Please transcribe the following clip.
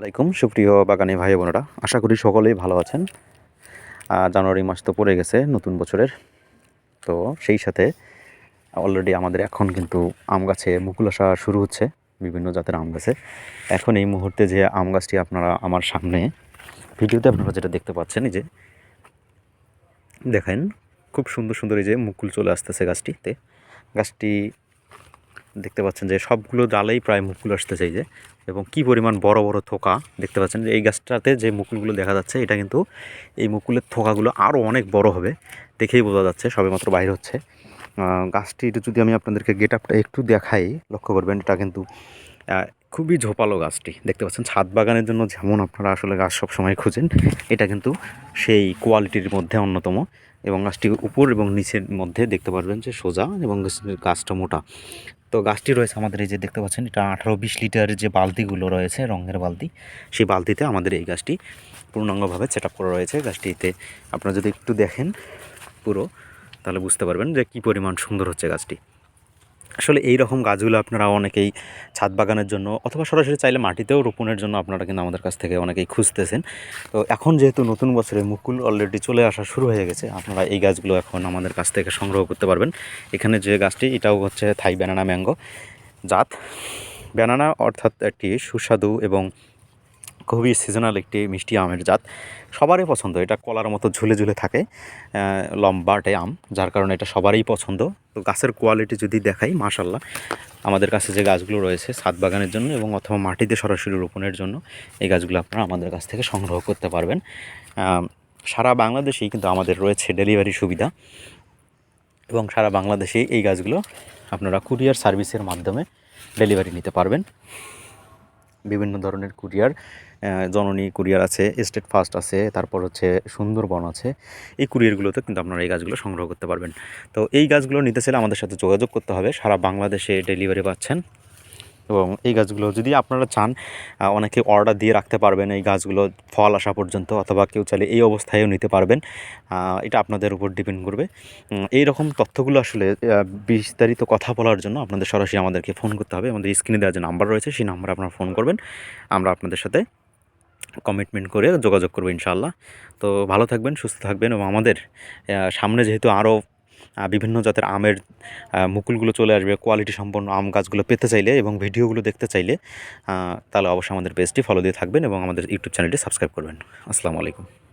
আলাইকুম, সুপ্রিয় বাগানি ভাই বোনেরা, আশা করি সকলেই ভালো আছেন। জানুয়ারি মাস তো পড়ে গেছে, নতুন বছরের। তো সেই সাথে অলরেডি আমাদের এখন কিন্তু আম গাছে মুকুল আসা শুরু হচ্ছে, বিভিন্ন জাতের আম গাছে। এখন এই মুহূর্তে যে আম গাছটি আপনারা আমার সামনে, ভিডিওতে আপনারা যেটা দেখতে পাচ্ছেন, এই যে দেখেন, খুব সুন্দর সুন্দর এই যে মুকুল চলে আসতেছে গাছটিতে। গাছটি দেখতে পাচ্ছেন যে সবগুলো ডালেই প্রায় মুকুল আসতে এই যে, এবং কি পরিমাণ বড় বড় থোকা দেখতে পাচ্ছেন যে এই গাছটাতে যে মুকুলগুলো দেখা যাচ্ছে, এটা কিন্তু এই মুকুলের থোকাগুলো আরও অনেক বড় হবে দেখেই বোঝা যাচ্ছে সবে মাত্র বাইর হচ্ছে। গাছটি গাছটির যদি আমি আপনাদেরকে গেট আপটা একটু দেখাই, লক্ষ্য করবেন, এটা কিন্তু খুবই ঝোপালো গাছটি। দেখতে পাচ্ছেন, ছাদ বাগানের জন্য যেমন আপনারা আসলে গাছ সবসময় খুঁজেন, এটা কিন্তু সেই কোয়ালিটির মধ্যে অন্যতম এবং গাছটি উপর এবং নিচের মধ্যে দেখতে পারবেন যে সোজা এবং গাছটা মোটা। তো গাছটি রয়েছে আমাদের এই যে দেখতে পাচ্ছেন, এটা আঠারো বিশ লিটারের যে বালতিগুলো রয়েছে, রঙের বালতি, সেই বালতিতে আমাদের এই গাছটি পূর্ণাঙ্গভাবে সেট করা রয়েছে। গাছটিতে আপনারা যদি একটু দেখেন পুরো, তাহলে বুঝতে পারবেন যে কী পরিমাণ সুন্দর হচ্ছে গাছটি। আসলে এই রকম গাছগুলো আপনারা অনেকেই ছাদ বাগানের জন্য অথবা সরাসরি চাইলে মাটিতেও রোপণের জন্য আপনারা কিন্তু আমাদের কাছ থেকে অনেকেই খুঁজতেছেন। তো এখন যেহেতু নতুন বছরে মুকুল অলরেডি চলে আসা শুরু হয়ে গেছে, আপনারা এই গাছগুলো এখন আমাদের কাছ থেকে সংগ্রহ করতে পারবেন। এখানে যে গাছটি, এটাও হচ্ছে থাই ব্যানানা ম্যাঙ্গো। জাত, ব্যানানা অর্থাৎ একটি সুস্বাদু এবং খুবই সিজনাল একটি মিষ্টি আমের জাত। সবারই পছন্দ, এটা কলার মতো ঝুলে ঝুলে থাকে লম্বাটে আম, যার কারণে এটা সবারই পছন্দ। তো গাছের কোয়ালিটি যদি দেখাই মাশাল্লাহ আমাদের কাছে যে গাছগুলো রয়েছে ছাদ বাগানের জন্য এবং অথবা মাটিতে সরাসরি রোপণের জন্য, এই গাছগুলো আপনারা আমাদের কাছ থেকে সংগ্রহ করতে পারবেন। সারা বাংলাদেশেই কিন্তু আমাদের রয়েছে ডেলিভারি সুবিধা এবং সারা বাংলাদেশেই এই গাছগুলো আপনারা কুরিয়ার সার্ভিসের মাধ্যমে ডেলিভারি নিতে পারবেন। বিভিন্ন ধরনের কুরিয়ার জননী কুরিয়ার আছে স্টেট ফার্স্ট আছে, তারপর হচ্ছে সুন্দরবন আছে। এই কুরিয়ারগুলোতে কিন্তু আপনারা এই গাছগুলো সংগ্রহ করতে পারবেন। তো এই গাছগুলো নিতে চাইলে আমাদের সাথে যোগাযোগ করতে হবে। সারা বাংলাদেশে ডেলিভারি পাচ্ছেন। এবং এই গাছগুলো যদি আপনারা চান অনেকে অর্ডার দিয়ে রাখতে পারবেন এই গাছগুলো ফল আসা পর্যন্ত অথবা কেউ চাইলে এই অবস্থায়ও নিতে পারবেন। এটা আপনাদের উপর ডিপেন্ড করবে। এই রকম তথ্যগুলো আসলে বিস্তারিত কথা বলার জন্য আপনাদের সরাসরি আমাদেরকে ফোন করতে হবে। আমাদের স্ক্রিনে দেওয়া যে নাম্বার রয়েছে, সেই নাম্বারে আপনারা ফোন করবেন। আমরা আপনাদের সাথে কমিটমেন্ট করে যোগাযোগ করব ইনশাআল্লাহ। তো ভালো থাকবেন, সুস্থ থাকবেন এবং আমাদের সামনে যেহেতু আরও বিভিন্ন জাতের আমের মুকুলগুলো চলে আসবে কোয়ালিটি সম্পন্ন আম গাছগুলো পেতে চাইলে এবং ভিডিওগুলো দেখতে চাইলে তাহলে অবশ্যই আমাদের পেজটি ফলো দিয়ে থাকবেন এবং আমাদের ইউটিউব চ্যানেলটি সাবস্ক্রাইব করবেন। আসসালামু আলাইকুম।